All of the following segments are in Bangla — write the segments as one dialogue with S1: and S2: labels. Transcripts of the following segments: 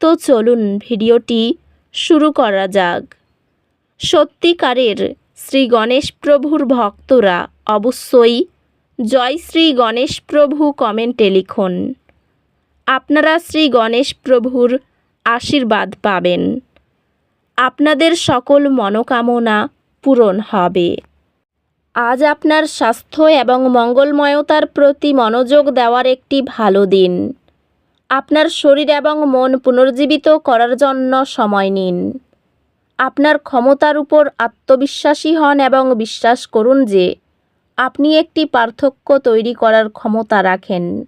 S1: তো চলুন ভিডিওটি শুরু করা যাক। সত্যিকারের শ্রী গণেশ প্রভুর ভক্তরা অবশ্যই জয় শ্রী গণেশ প্রভু কমেন্টে লিখুন। আপনারা শ্রী গণেশ প্রভুর আশীর্বাদ পাবেন। আপনাদের সকল মনোকামনা পূরণ হবে। আজ আপনার স্বাস্থ্য এবং মঙ্গলময়তার প্রতি মনোযোগ দেওয়ার একটি ভালো দিন। আপনার শরীর এবং মন পুনর্জীবিত করার জন্য সময় নিন। আপনার ক্ষমতার উপর আত্মবিশ্বাসী হন এবং বিশ্বাস করুন যে আপনি একটি পার্থক্য তৈরি করার ক্ষমতা রাখেন।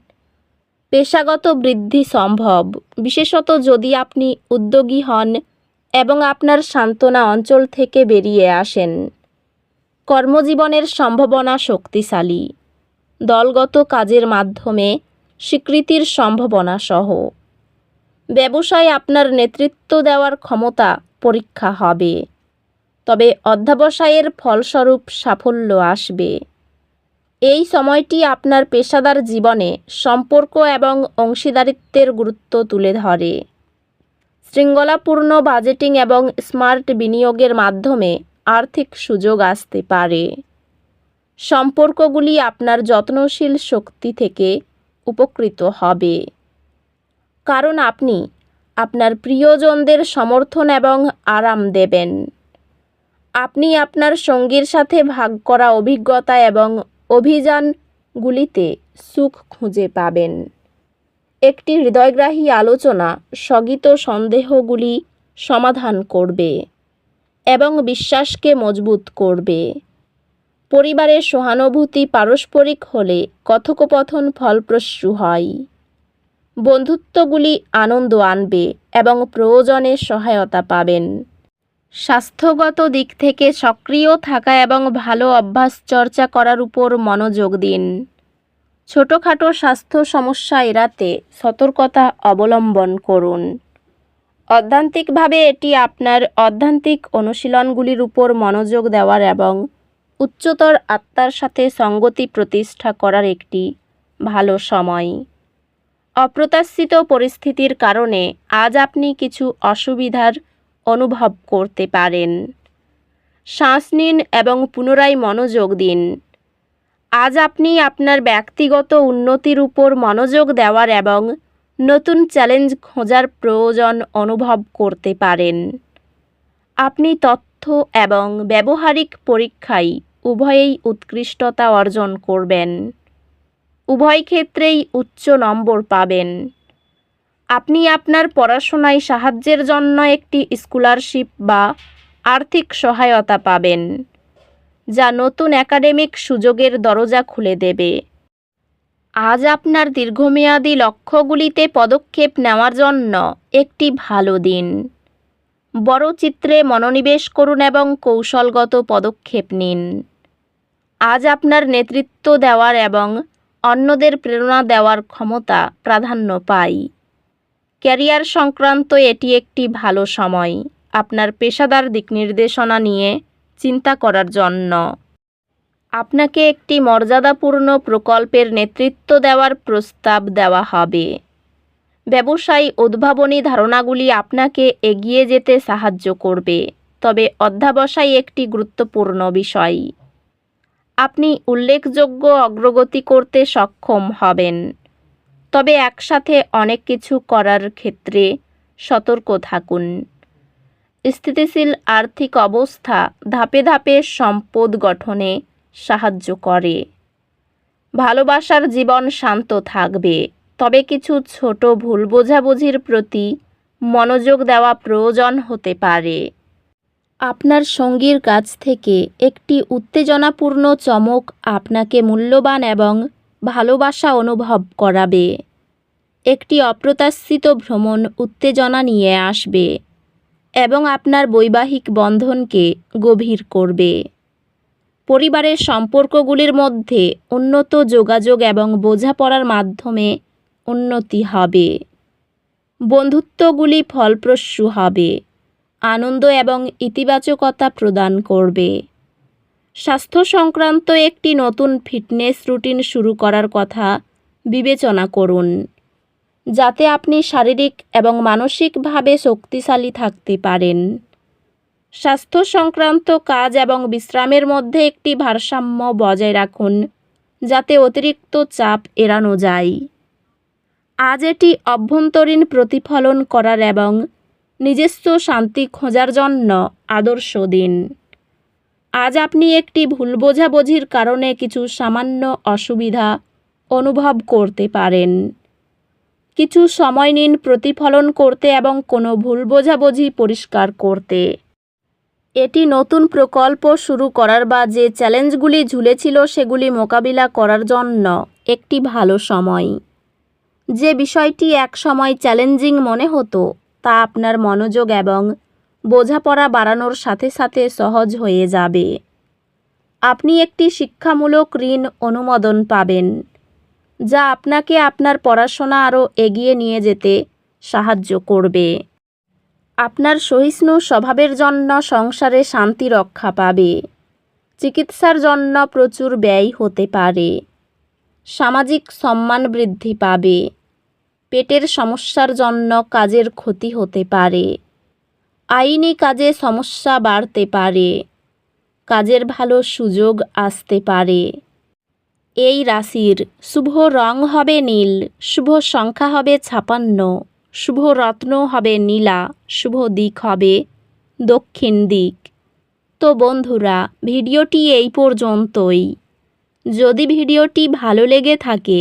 S1: পেশাগত বৃদ্ধি সম্ভব, বিশেষত যদি আপনি উদ্যোগী হন এবং আপনার সান্ত্বনা অঞ্চল থেকে বেরিয়ে আসেন। কর্মজীবনের সম্ভাবনা শক্তিশালী। দলগত কাজের মাধ্যমে স্বীকৃতির সম্ভাবনা সহ। ব্যবসায় আপনার নেতৃত্ব দেওয়ার ক্ষমতা পরীক্ষা হবে। তবে অধ্যাবসায়ের ফলস্বরূপ সাফল্য আসবে। এই সময়টি আপনার পেশাদার জীবনে সম্পর্ক এবং অংশীদারিত্বের গুরুত্ব তুলে ধরে। শৃঙ্খলাপূর্ণ বাজেটিং এবং স্মার্ট বিনিয়োগের মাধ্যমে আর্থিক সুযোগ আসতে পারে। সম্পর্কগুলি আপনার যত্নশীল শক্তি থেকে উপকৃত হবে। কারণ আপনি আপনার প্রিয়জনদের সমর্থন এবং আরাম দেবেন। আপনি আপনার সঙ্গীর সাথে ভাগ করা অভিজ্ঞতা এবং অভিযানগুলিতে সুখ খুঁজে পাবেন। একটি হৃদয়গ্রাহী আলোচনা স্থগিত সন্দেহগুলি সমাধান করবে এবং বিশ্বাসকে মজবুত করবে। পরিবারের সহানুভূতি পারস্পরিক হলে কথোপকথন ফলপ্রসূ হয়। বন্ধুত্বগুলি আনন্দ আনবে এবং প্রয়োজনে সহায়তা পাবেন। স্বাস্থ্যগত দিক থেকে সক্রিয় থাকা এবং ভালো অভ্যাস চর্চা করার উপর মনোযোগ দিন। ছোটোখাটো স্বাস্থ্য সমস্যা এড়াতে সতর্কতা অবলম্বন করুন। অধ্যান্তিকভাবে এটি আপনার অধ্যান্তিক অনুশীলনগুলির উপর মনোযোগ দেওয়ার এবং উচ্চতর আত্মার সাথে সঙ্গতি প্রতিষ্ঠা করার একটি ভালো সময়। অপ্রত্যাশিত পরিস্থিতির কারণে আজ আপনি কিছু অসুবিধার অনুভব করতে পারেন। শ্বাস নিন এবং পুনরায় মনোযোগ দিন। আজ আপনি আপনার ব্যক্তিগত উন্নতির উপর মনোযোগ দেওয়ার এবং নতুন চ্যালেঞ্জ খোঁজার প্রয়োজন অনুভব করতে পারেন। আপনি তথ্য এবং ব্যবহারিক পরীক্ষায় উভয়েই উৎকৃষ্টতা অর্জন করবেন। উভয় ক্ষেত্রেই উচ্চ নম্বর পাবেন। আপনি আপনার পড়াশোনায় সাহায্যের জন্য একটি স্কলারশিপ বা আর্থিক সহায়তা পাবেন, যা নতুন একাডেমিক সুযোগের দরজা খুলে দেবে। আজ আপনার দীর্ঘমেয়াদী লক্ষ্যগুলিতে পদক্ষেপ নেওয়ার জন্য একটি ভালো দিন। বড় চিত্রে মনোনিবেশ করুন এবং কৌশলগত পদক্ষেপ নিন। আজ আপনার নেতৃত্ব দেওয়ার এবং অন্যদের প্রেরণা দেওয়ার ক্ষমতা প্রাধান্য পাই। ক্যারিয়ার সংক্রান্ত এটি একটি ভালো সময়। আপনার পেশাদার দিক নির্দেশনা নিয়ে চিন্তা করার জন্য। আপনাকে একটি মর্যাদাপূর্ণ প্রকল্পের নেতৃত্ব দেওয়ার প্রস্তাব দেওয়া হবে। ব্যবসায়ী উদ্ভাবনী ধারণাগুলি আপনাকে এগিয়ে যেতে সাহায্য করবে। তবে অধ্যাবসায় একটি গুরুত্বপূর্ণ বিষয়। আপনি উল্লেখযোগ্য অগ্রগতি করতে সক্ষম হবেন। তবে একসাথে অনেক কিছু করার ক্ষেত্রে সতর্ক থাকুন। স্থিতিশীল আর্থিক অবস্থা ধাপে ধাপে সম্পদ গঠনে সাহায্য করে। ভালোবাসার জীবন শান্ত থাকবে, তবে কিছু ছোট ভুল বোঝাবুঝির প্রতি মনোযোগ দেওয়া প্রয়োজন হতে পারে। আপনার সঙ্গীর কাছ থেকে একটি উত্তেজনাপূর্ণ চমক আপনাকে মূল্যবান এবং ভালোবাসা অনুভব করাবে। একটি অপ্রত্যাশিত ভ্রমণ উত্তেজনা নিয়ে আসবে এবং আপনার বৈবাহিক বন্ধনকে গভীর করবে। পরিবারের সম্পর্কগুলির মধ্যে উন্নত যোগাযোগ এবং বোঝাপড়ার মাধ্যমে উন্নতি হবে। বন্ধুত্বগুলি ফলপ্রসূ হবে। আনন্দ এবং ইতিবাচকতা প্রদান করবে। স্বাস্থ্য সংক্রান্ত একটি নতুন ফিটনেস রুটিন শুরু করার কথা বিবেচনা করুন, যাতে আপনি শারীরিক এবং মানসিকভাবে শক্তিশালী থাকতে পারেন। স্বাস্থ্য সংক্রান্ত কাজ এবং বিশ্রামের মধ্যে একটি ভারসাম্য বজায় রাখুন, যাতে অতিরিক্ত চাপ এড়ানো যায়। আজ এটি অভ্যন্তরীণ প্রতিফলন করার এবং নিজস্ব শান্তি খোঁজার জন্য আদর্শ দিন। আজ আপনি একটি ভুল বোঝাবুঝির কারণে কিছু সামান্য অসুবিধা অনুভব করতে পারেন। কিছু সময় নিন প্রতিফলন করতে এবং কোনো ভুল বোঝাবুঝি পরিষ্কার করতে। এটি নতুন প্রকল্প শুরু করার বা যে চ্যালেঞ্জগুলি ঝুলেছিল সেগুলি মোকাবিলা করার জন্য একটি ভালো সময়। যে বিষয়টি এক সময় চ্যালেঞ্জিং মনে হতো তা আপনার মনোযোগ এবং বোঝাপড়া বাড়ানোর সাথে সাথে সহজ হয়ে যাবে। আপনি একটি শিক্ষামূলক ঋণ অনুমোদন পাবেন, যা আপনাকে আপনার পড়াশোনা আরও এগিয়ে নিয়ে যেতে সাহায্য করবে। আপনার সহিষ্ণু স্বভাবের জন্য সংসারে শান্তি রক্ষা পাবে, চিকিৎসার জন্য প্রচুর ব্যয় হতে পারে, সামাজিক সম্মান বৃদ্ধি পাবে। পেটের সমস্যার জন্য কাজের ক্ষতি হতে পারে। আইনি কাজে সমস্যা বাড়তে পারে। কাজের ভালো সুযোগ আসতে পারে। এই রাশির শুভ রং হবে নীল, শুভ সংখ্যা হবে ছাপান্ন, শুভ রত্ন হবে নীলা, শুভ দিক হবে দক্ষিণ দিক। তো বন্ধুরা, ভিডিওটি এই পর্যন্তই। যদি ভিডিওটি ভালো লেগে থাকে